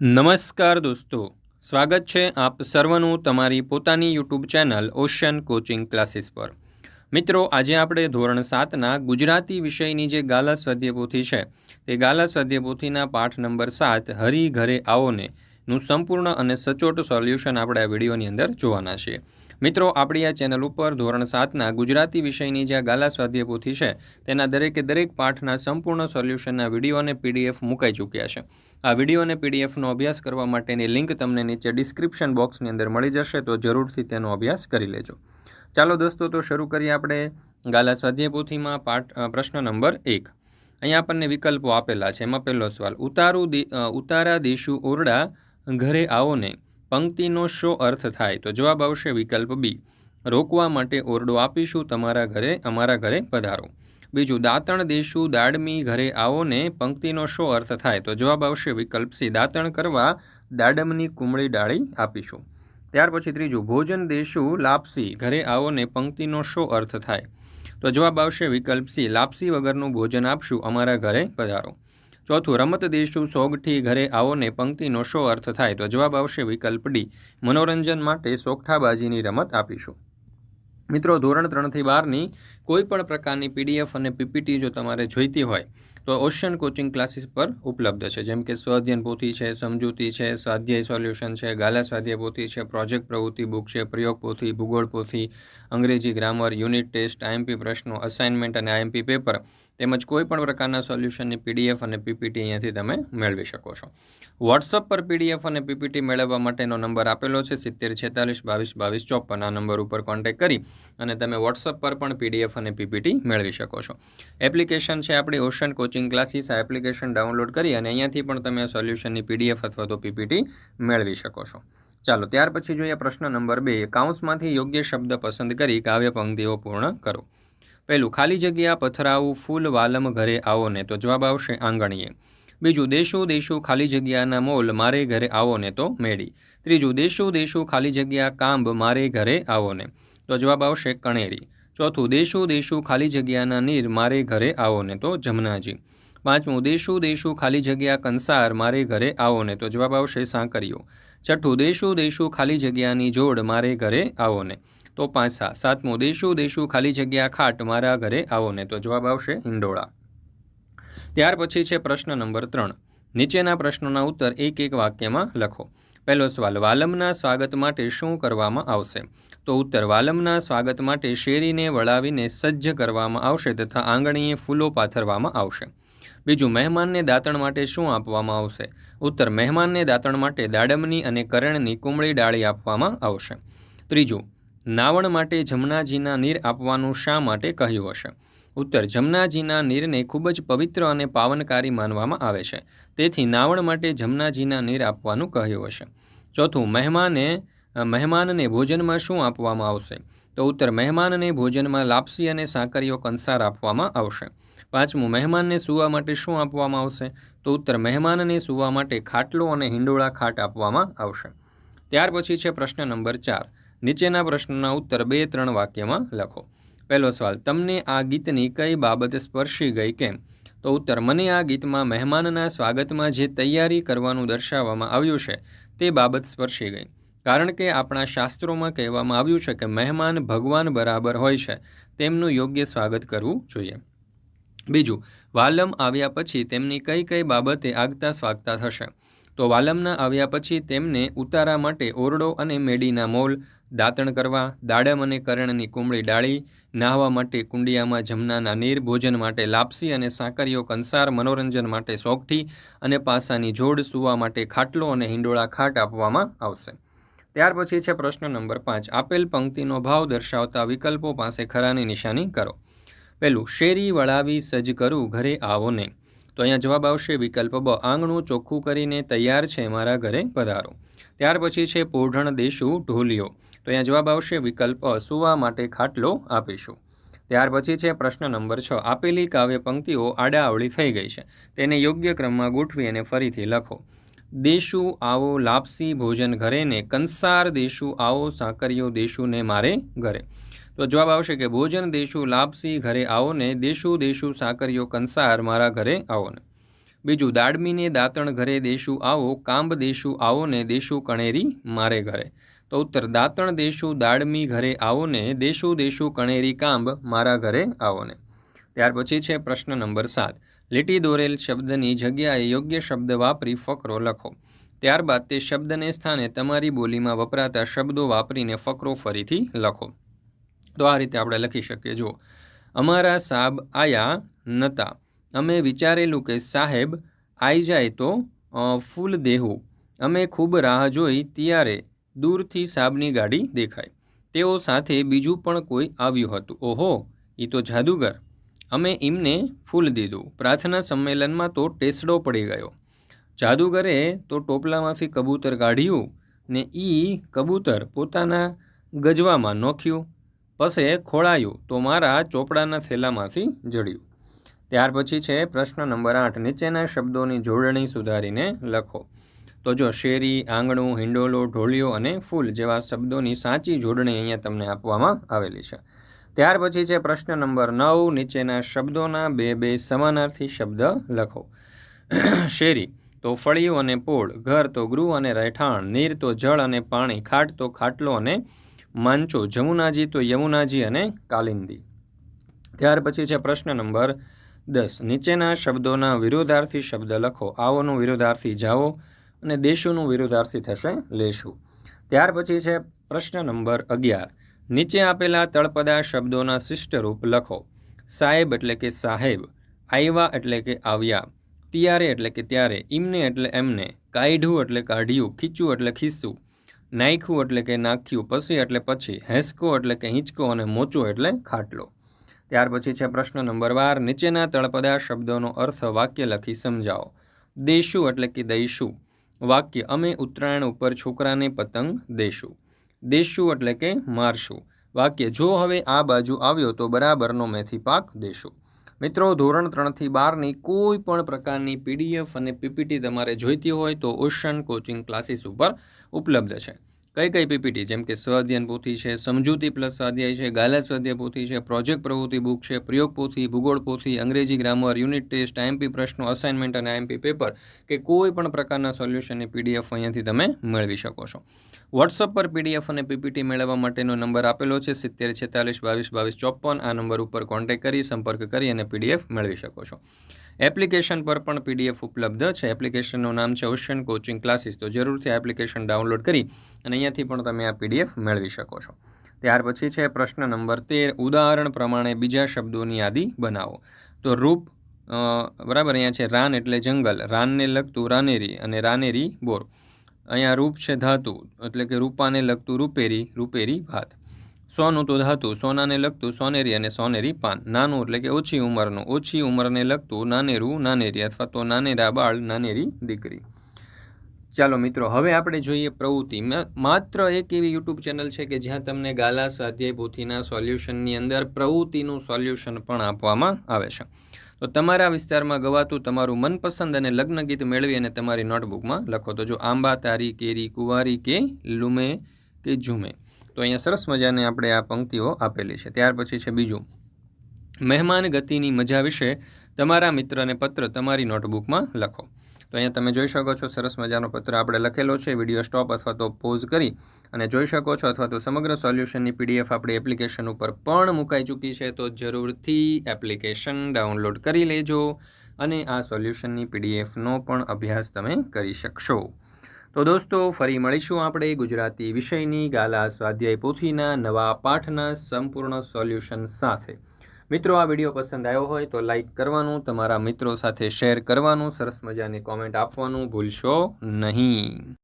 નમસ્કાર દોસ્તો. સ્વાગત છે આપ સર્વનું તમારી પોતાની YouTube channel ocean coaching classes પર. મિત્રો, આજે આપણે ધોરણ સાતના ગુજરાતી વિષયની જે ગાલા સ્વાધ્યાયપોથી છે, તે ગાલા સ્વાધ્યાયપોથીના પાઠ નંબર સાત, હરી ઘરે આવોને નું સંપૂર્ણ અને સચોટ સોલ્યુશન આપણે આ વિડીયોની અંદર જોવાના છીએ. મિત્રો, આપણી આ ચેનલ ઉપર ધોરણ સાતના ગુજરાતી વિષયની જે ગાલા ગાલા સ્વાધ્યાયપોથી છે, તેના દરેકે દરેક પાઠના સંપૂર્ણ સોલ્યુશનના વીડિયો અને પીડીએફ મુકાઈ ચૂક્યા છે. આ વીડિયો અને પીડીએફનો અભ્યાસ કરવા માટેની લિંક તમને નીચે ડિસ્ક્રિપ્શન બોક્સની અંદર મળી જશે, તો જરૂરથી તેનો અભ્યાસ કરી લેજો. ચાલો દોસ્તો, તો શરૂ કરીએ આપણે ગાલા સ્વાધ્યાય પોથીમાં પાઠ પ્રશ્ન નંબર એક. અહીંયા આપણને વિકલ્પો આપેલા છે. એમાં પહેલો સવાલ, ઉતારું ઉતારા દેશું ઓરડા ઘરે આવો ને. પંક્તિનો શો અર્થ થાય તો જવાબ આવશે વિકલ્પ બી. રોકવા માટે ઓરડો આપીશું, તમારા ઘરે, અમારા ઘરે પધારો. બીજું, દાંતણ દેશું, દાડમી ઘરે આવો ને પંક્તિનો શો અર્થ થાય તો જવાબ આવશે વિકલ્પ સી. દાંતણ કરવા, દાડમની કુમળી ડાળી આપીશું. ત્યાર પછી ત્રીજું, ભોજન દેશું, લાપસી ઘરે આવો ને પંક્તિનો શો અર્થ થાય તો જવાબ આવશે વિકલ્પ સી. લાપસી વગરનું ભોજન આપશું, અમારા ઘરે પધારો. ચોથું, રમત દેશું સોગઠી ઘરે આવો ને પંક્તિનો શો અર્થ થાય તો જવાબ આવશે વિકલ્પ ડી, મનોરંજન માટે સોગઠાબાજીની રમત આપીશું. મિત્રો, ધોરણ ત્રણથી બારની કોઈ પણ પ્રકારની પીડીએફ અને પીપીટી જો તમારે જોઈતી હોય, તો ઓશિયન કોચિંગ ક્લાસીસ પર ઉપલબ્ધ છે. જેમ કે સ્વાધ્યન પોથી છે, સમજૂતી છે, સ્વાધ્યાય સોલ્યુશન છે, ગાલા સ્વાધ્યાય પોથી છે, પ્રોજેક્ટ પ્રવૃત્તિ બુક છે, પ્રયોગ પોથી, ભૂગોળ પોથી, અંગ્રેજી ગ્રામર, યુનિટ ટેસ્ટ, આઈએમપી પ્રશ્નો, અસાઇનમેન્ટ અને આઈએમપી પેપર. તેમજ કોઈ પણ પ્રકારના સોલ્યુશનની પીડીએફ અને પીપીટી અહીંયાથી તમે મેળવી શકો છો. વોટ્સઅપ પર પીડીએફ અને પીપીટી મેળવવા માટેનો નંબર આપેલો છે, સિત્તેર છેતાલીસ બાવીસ બાવીસ ચોપન. આ નંબર ઉપર કોન્ટેક્ટ કરી અને તમે વોટ્સઅપ પર પણ પીડીએફ અને પીપીટી મેળવી શકો છો. એપ્લિકેશન છે આપણી ઓશન કોચિંગ ક્લાસીસ આ એપ્લિકેશન ડાઉનલોડ કરી અને અહીંયાથી પણ તમે સોલ્યુશનની પીડીએફ અથવા તો પીપીટી મેળવી શકો છો. ચાલો, ત્યાર પછી જોઈએ પ્રશ્ન નંબર બે. કાઉન્સમાંથી યોગ્ય શબ્દ પસંદ કરી કાવ્ય પંક્તિઓ પૂર્ણ કરો. પહેલું, ખાલી જગ્યા, પથરાવું, ફૂલ વાલમ ઘરે આવો ને તો જવાબ આવશે આંગણીએ. બીજું, દેશું દેશું, ખાલી જગ્યાના મોલ મારે ઘરે આવો ને તો મેળી. ત્રીજું, દેશું દેશું, ખાલી જગ્યા, કાંબ મારે ઘરે આવો ને તો જવાબ આવશે કણેરી. ચોથું, દેશું દેશું, ખાલી જગ્યાના નીર મારે ઘરે આવો ને તો જમનાજી. પાંચમું, દેશું દેશું, ખાલી જગ્યા, કંસાર મારે ઘરે આવો ને તો જવાબ આવશે સાંકરીઓ. છઠ્ઠું, દેશું દેશું, ખાલી જગ્યાની જોડ મારે ઘરે આવો ને તો પાંચસા સાતમો દેશું દેશું ખાલી જગ્યા ખાટ, મારા ઘરે આવો ને તો જવાબ આવશે હિંડોળા. ત્યાર પછી છે પ્રશ્ન નંબર ત્રણ. નીચેના પ્રશ્નોના ઉત્તર એક એક વાક્યમાં લખો. પહેલો સવાલ, વાલમના સ્વાગત માટે શું કરવામાં આવશે? તો ઉત્તર, વાલમના સ્વાગત માટે શેરીને વળાવીને સજ્જ કરવામાં આવશે તથા આંગણીએ ફૂલો પાથરવામાં આવશે. બીજું, મહેમાનને દાંતણ માટે શું આપવામાં આવશે? ઉત્તર, મહેમાનને દાંતણ માટે દાડમની અને કરણની કુમળી ડાળી આપવામાં આવશે. ત્રીજું નાવણ માટે જમનાજીના નીર આપવાનું શા માટે કહ્યું હશે? ઉત્તર, જમનાજીના નીરને ખૂબ જ પવિત્ર અને પાવનકારી માનવામાં આવે છે. તેથી નાવણ માટે જમનાજીના નીર આપવાનું કહ્યું હશે. ચોથું, મહેમાને મહેમાનને ભોજનમાં શું આપવામાં આવશે? તો ઉત્તર, મહેમાનને ભોજનમાં લાપસી અને સાંકરીઓ કંસાર આપવામાં આવશે. પાંચમું, મહેમાનને સૂવા માટે શું આપવામાં આવશે? તો ઉત્તર, મહેમાનને સૂવા માટે ખાટલો અને હિંડોળા ખાટ આપવામાં આવશે. ત્યાર પછી છે પ્રશ્ન નંબર ચાર. નીચેના પ્રશ્નના ઉત્તર બે ત્રણ વાક્યમાં લખો. પહેલો સવાલ, તમને આ ગીતની કઈ બાબત સ્પર્શી ગઈ કેમ? તો ઉત્તર, મને આ ગીતમાં મહેમાનના સ્વાગતમાં જે તૈયારી કરવાનું દર્શાવવામાં આવ્યું છે, તે બાબત સ્પર્શી ગઈ. કારણ કે આપણા શાસ્ત્રોમાં કહેવામાં આવ્યું છે કે મહેમાન ભગવાન બરાબર હોય છે, તેમનું યોગ્ય સ્વાગત કરવું જોઈએ. બીજું, વાલમ આવ્યા પછી તેમની કઈ કઈ બાબતે આગતા સ્વાગતા થશે? તો વાલમના આવ્યા પછી તેમને ઉતારા માટે ઓરડો અને મેડીના મોલ દાંતણ કરવા, દાડમ અને કરણની કુમળી ડાળી, નાહવા માટે કુંડિયામાં જમનાના નીર ભોજન માટે લાપસી અને સાકરીઓ કંસાર મનોરંજન માટે સોગઠી અને પાસાની જોડ સૂવા માટે ખાટલો અને હિંડોળા ખાટ આપવામાં આવશે. ત્યાર પછી છે પ્રશ્ન નંબર પાંચ. આપેલ પંક્તિનો ભાવ દર્શાવતા વિકલ્પો પાસે ખરાની નિશાની કરો. પહેલું, શેરી વળાવી સજ્જ કરું, ઘરે આવો ને તો અહીંયા જવાબ આવશે વિકલ્પ બ. આંગણું ચોખ્ખું કરીને તૈયાર છે, મારા ઘરે પધારો. ત્યાર પછી છે પોઢણ દેશું ઢોલિયો. તો અહીંયા જવાબ આવશે, વિકલ્પ સુવા માટે ખાટલો આપીશું. ત્યાર પછી છે પ્રશ્ન નંબર છ. આપેલી કાવ્ય પંક્તિઓ આડાઅવળી થઈ ગઈ છે. તેને યોગ્ય ક્રમમાં ગોઠવી અને ફરીથી લખો. દેશું આવો લાપસી ભોજન ઘરે ને કંસાર દેશું આવો સાકરીઓ દેશું ને મારે ઘરે. તો જવાબ આવશે કે ભોજન દેશું લાપસી ઘરે આવો ને દેશું દેશું સાકરીઓ કંસાર મારા ઘરે આવો ને. બીજું, દાડમીને દાંતણ ઘરે દેશું આવો, કાંબ દેશું આવો ને દેશું કણેરી મારે ઘરે. તો ઉત્તર, દાંતણ દેશું દાડમી ઘરે આવો ને દેશું દેશું કણેરી કાંબ, મારા ઘરે આવો ને ત્યાર પછી છે પ્રશ્ન નંબર સાત. લીટી દોરેલ શબ્દની જગ્યાએ યોગ્ય શબ્દ વાપરી ફકરો લખો. ત્યારબાદ તે શબ્દને સ્થાને તમારી બોલીમાં વપરાતા શબ્દો વાપરીને ફકરો ફરીથી લખો. તો આ રીતે આપણે લખી શકીએ. જુઓ. અમારા સાબ આયા નતા. અમે વિચારેલું કે સાહેબ આવી જાય તો ફૂલ દેહું. અમે ખૂબ રાહ જોઈ ત્યારે દૂરથી સાબની ગાડી દેખાય. તેઓ સાથે બીજું પણ કોઈ આવ્યું હતું. ઓહો એ તો જાદુગર. અમે એમને ફૂલ દીધું. પ્રાર્થના સંમેલનમાં તો ટેસડો પડી ગયો. જાદુગરે તો ટોપલામાંથી કબૂતર કાઢ્યું ને ઈ કબૂતર પોતાના ગજવામાં નોખ્યું, પસે ખોળાયું તો મારા ચોપડાના થેલામાંથી જડ્યું. ત્યાર પછી છે પ્રશ્ન નંબર આઠ. નીચેના શબ્દોની જોડણી સુધારીને લખો. તો જો શેરી, આંગણું હિંડોલો ઢોલિયો અને ફૂલ જેવા શબ્દોની સાચી જોડણી અહીંયા તમને આપવામાં આવેલી છે. ત્યાર પછી છે પ્રશ્ન નંબર નવ, નીચેના શબ્દોના બે બે સમાનાર્થી શબ્દ લખો. શેરી, તો ફળિયું અને પોળ, ઘર તો ગૃહ અને રહેઠાણ, નીર તો જળ અને પાણી, ખાટ તો ખાટલો અને માંચો, જમુનાજી તો યમુનાજી અને કાલિંદી. ત્યાર પછી છે પ્રશ્ન નંબર દસ, નીચેના શબ્દોના વિરોધાર્થી શબ્દ લખો. આવોનું વિરોધાર્થી જાઓ. અને દેશોનું વિરોધાર્થી થશે, લેશું. ત્યાર પછી છે પ્રશ્ન નંબર અગિયાર. નીચે આપેલા તળપદા શબ્દોના શિષ્ટરૂપ લખો. સાહેબ એટલે કે સાહેબ આવ્યા એટલે કે આવ્યા, ત્યારે એટલે કે ત્યારે, ઇમને એટલે એમને કાઢ્યું એટલે કાઢ્યું, ખીચું એટલે ખીસું નાખ્યું એટલે કે નાખ્યું પછી એટલે પછી, હેસકો એટલે કે હિંચકો અને મોચો એટલે ખાટલો. ત્યાર પછી છે પ્રશ્ન નંબર બાર. નીચેના તળપદા શબ્દોનો અર્થ વાક્ય લખી સમજાવો. દેશું એટલે કે દઈશું વાક્ય, અમે ઉત્તરાયણ ઉપર છોકરાને પતંગ દેશું. દેશું એટલે કે મારશું. વાક્ય, જો હવે આ બાજુ આવ્યો તો બરાબરનો મેથી પાક દેશું. મિત્રો, ધોરણ ત્રણથી બારની કોઈ પણ પ્રકારની પીડીએફ અને પીપીટી તમારે જોઈતી હોય તો ઓશન કોચિંગ ક્લાસીસ ઉપર ઉપલબ્ધ છે. કઈ કઈ પીપીટી? જેમ કે સ્વાધ્યાન પોથી છે, સમજૂતી પ્લસ સ્વાધ્યાય છે, ગાલા સ્વાધ્યાય પોથી છે, પ્રોજેક્ટ પ્રવૃત્તિ બુક છે, પ્રયોગ પોથી, ભૂગોળ પોથી, અંગ્રેજી ગ્રામર, યુનિટ ટેસ્ટ આઈએમપી પ્રશ્નો, અસાઇનમેન્ટ અને આઈએમપી પેપર કે કોઈ પણ પ્રકારના સોલ્યુશનની પીડીએફ અહીંયાથી તમે મેળવી શકો છો. વોટ્સઅપ પર પીડીએફ અને પીપીટી મેળવવા માટેનો નંબર આપેલો છે, સિત્તેર, છેતાલીસ, બાવીસ બાવીસ, ચોપન, આ નંબર ઉપર કોન્ટેક્ટ કરી, સંપર્ક કરી અને પીડીએફ મેળવી શકો છો. એપ્લિકેશન પર પણ પીડીએફ ઉપલબ્ધ છે. એપ્લિકેશનનું નામ છે ઓશિયન કોચિંગ ક્લાસીસ. તો જરૂરથી એપ્લિકેશન ડાઉનલોડ કરી અને અહીંયાથી પણ તમે આ પીડીએફ મેળવી શકો છો. ત્યાર પછી છે પ્રશ્ન નંબર તેર. ઉદાહરણ પ્રમાણે બીજા શબ્દોની યાદી બનાવો. તો રૂપ બરાબર અહીંયા છે રાન એટલે જંગલ. રાનને લગતું રાનેરી અને રાનેરી બોર. અહીંયા રૂપ છે ધાતુ એટલે કે રૂપાને લગતું રૂપેરી રૂપેરી ભાત. સોનું તો ધાતુ સોનાને લગતું સોનેરી અને સોનેરી પાન. નાનું એટલે કે ઓછી ઉંમરનું. ઓછી ઉંમરને લગતું નાનેરું, નાનેરી અથવા તો નાનેરા બાળ, નાનેરી દીકરી. ચાલો મિત્રો, હવે આપણે જોઈએ પ્રવૃત્તિ. માત્ર એક એવી યુટ્યુબ ચેનલ છે કે જ્યાં તમને ગાલા સ્વાધ્યાય પોથીના સોલ્યુશનની અંદર પ્રવૃત્તિનું સોલ્યુશન પણ આપવામાં આવે છે. તો તમારા વિસ્તારમાં ગવાતું તમારું મનપસંદ અને લગ્ન ગીત મેળવી અને તમારી નોટબુકમાં લખો. તો જો આંબા, તારી, કેરી, કુંવારી કે લુમે કે ઝુમે. તો અહીંયા સરસ મજાની આપણે આ પંક્તિઓ આપેલી છે. ત્યાર પછી છે બીજું. મહેમાન ગતિની મજા વિશે તમારા મિત્રને પત્ર તમારી નોટબુકમાં લખો. તો અહીંયા તમે જોઈ શકો છો સરસ મજાનો પત્ર આપણે લખેલો છે. વીડિયો સ્ટોપ અથવા તો પોઝ કરી અને જોઈ શકો છો અથવા તો સમગ્ર સોલ્યુશનની પીડીએફ આપણી એપ્લિકેશન ઉપર પણ મુકાઈ ચૂકી છે. તો જરૂરથી એપ્લિકેશન ડાઉનલોડ કરી લેજો અને આ સોલ્યુશનની પીડીએફનો પણ અભ્યાસ તમે કરી શકશો. તો દોસ્તો, ફરી મળીશું આપણે ગુજરાતી વિષયની ગાલા સ્વાધ્યાય પોથીના નવા પાઠના સંપૂર્ણ સોલ્યુશન સાથે. મિત્રો, આ વીડિયો પસંદ આવ્યો હોય તો લાઈક કરવાનું, તમારા મિત્રો સાથે શેર કરવાનું, સરસ મજાની કોમેન્ટ આપવાનું ભૂલશો નહીં.